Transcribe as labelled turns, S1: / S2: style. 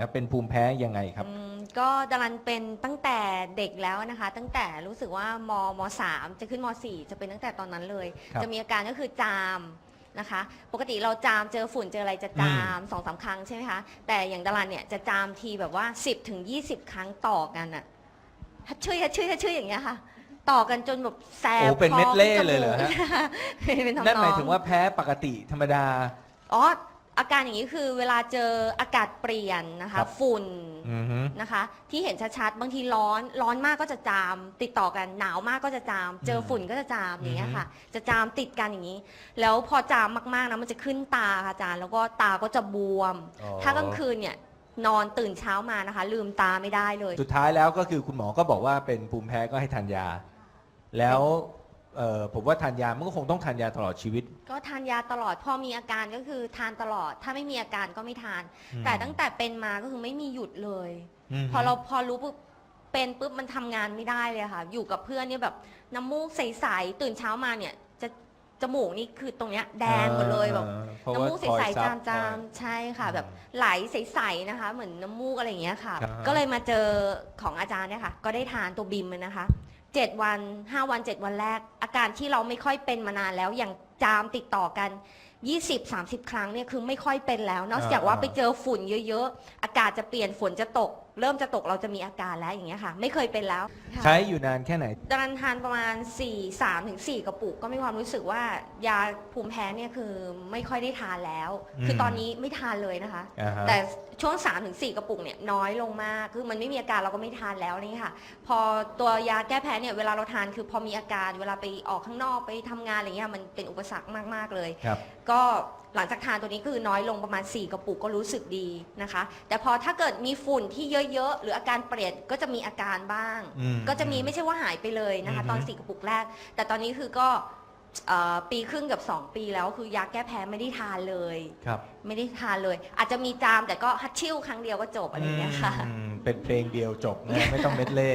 S1: ครับเป็นภูมิแพ้ยังไงครับ
S2: อืมก็ดารันเป็นตั้งแต่เด็กแล้วนะคะ ตั้งแต่รู้สึกว่ามมสามจะขึ้นมสี่จะเป็นตั้งแต่ตอนนั้นเลย
S1: ครับ
S2: จะมีอาการก็คือจามนะคะ ปกติเราจามเจอฝุ่นเจออะไรจะจามสองสามครั้งใช่ไหมคะแต่อย่างดารันเนี่ยจะจามทีแบบว่า 10ถึง20ครั้งต่อกันอะฮัดช่วยฮัดช่วยฮัดช่วยอย่างเงี้ยค่ะ ต่อกันจนแบบแสบ
S1: โอ้เป็น
S2: คอ
S1: เม็ดเล่
S2: ขึ้จมูก
S1: เลยเหรอฮะ
S2: เป็นทำนอง
S1: นั่นหมายถึงว่าแพ้ปกติธรรมดา
S2: อ๋อ อาการอย่างนี้คือเวลาเจออากาศเปลี่ยนนะ
S1: ครั
S2: คะ
S1: บ
S2: ฝุ่น
S1: อือฮึ
S2: นะคะ ที่เห็นชัดๆ บางทีร้อนร้อนมากก็จะจาม ติดต่อกันหนาวมากก็จะจาม เจอฝุ่นก็จะจามอย่างเงี้ยค่ะ จะจามติดกันอย่างนี้ แล้วพอจามมากๆนะมันจะขึ้นตาค่ะอาจารย์แล้วก็ตาก็จะบวม
S1: อ๋อ
S2: ถ้ากลางคืนเนี่ยนอนตื่นเช้ามานะคะ ลืมตาไม่ได้เลย
S1: สุดท้ายแล้วก็คือคุณหมอก็บอกว่าเป็นภูมิแพ้ก็ให้ทานยา แล้ว เอ่อผมว่าทานยามันก็คงต้องทานยาตลอดชีวิต
S2: ก็ทานยาตลอดพอมีอาการก็คือทานตลอด ถ้าไม่มีอาการก็ไม่ทาน
S1: อืม
S2: แต่ตั้งแต่เป็นมาก็คือไม่มีหยุดเลย
S1: ม
S2: พอเราพอรู้ปุ๊บเป็นปุ๊บมันทำงานไม่ได้เลยค่ะ อยู่กับเพื่อนเนี่ยแบบน้ำมูกใสๆตื่นเช้ามาเนี่ยจะจมูกนี่คือตรงเนี้ยแดงหมดเลยแบบ
S1: อ่าเพราะ
S2: น้ำ
S1: ว่า
S2: มูก
S1: คอย
S2: ใส
S1: ซั
S2: ๆ
S1: บ
S2: จามจามๆใช่ค่ะ แบบไหลใสๆนะคะ เหมือนน้ำมูกอะไรอย่างเงี้ยค่ะ
S1: ครับ
S2: ก็เลยมาเจอของอาจารย์เนี่ยค่ะ ก็ได้ทานตัวบิมเลยนะคะ เจ็ดวันห้าวันเจ็ดวันแรก อาการที่เราไม่ค่อยเป็นมานานแล้วอย่างจามติดต่อกัน20-30 ครั้งเนี่ยคือไม่ค่อยเป็นแล้ว นอกจากว่าไปเจอฝุ่นเยอะ ๆ อากาศจะเปลี่ยนฝนจะตกเริ่มจะตกเราจะมีอาการแล้วอย่างเงี้ยค่ะ ไม่เคยเป็นแล้วค่ะ
S1: ใช้อยู่นานแค่ไหน
S2: ดารันทานประมาณ 4 3ถึง4กระปุกก็มีความรู้สึกว่ายาภูมิแพ้เนี่ยคือไม่ค่อยได้ทานแล้ว
S1: อืม
S2: คือตอนนี้ไม่ทานเลยนะคะ
S1: อ่าฮะ
S2: แต่ช่วง3ถึง4กระปุกเนี่ยน้อยลงมาก คือมันไม่มีอาการเราก็ไม่ทานแล้วนี่ค่ะ พอตัวยาแก้แพ้เนี่ยเวลาเราทานคือพอมีอาการเวลาไปออกข้างนอกไปทำงานอะไรเงี้ยมันเป็นอุปสรรคมากๆเลย
S1: ครับ
S2: ก็หลังจากทานตัวนี้คือน้อยลงประมาณ 4 กระปุกก็รู้สึกดีนะคะ แต่พอถ้าเกิดมีฝุ่นที่เยอะๆ หรืออาการเปลี่ยนก็จะมีอาการบ้าง
S1: อืม
S2: ก็จะมีไม่ใช่ว่าหายไปเลยนะคะ
S1: อือฮึ
S2: ตอน4กระปุกแรก แต่ตอนนี้คือก็เอ่อปีครึ่งกับ 2 ปีแล้วคือยาแก้แพ้ไม่ได้ทานเลย
S1: ครับ
S2: ไม่ได้ทานเลย อาจจะมีจามแต่ก็ฮัตชิ่วครั้งเดียวก็จบอะไรอย่างเงี้ยค่ะ
S1: อืมเป็นเพลงเดียวจบนะไม่ต้องเม็ดเล่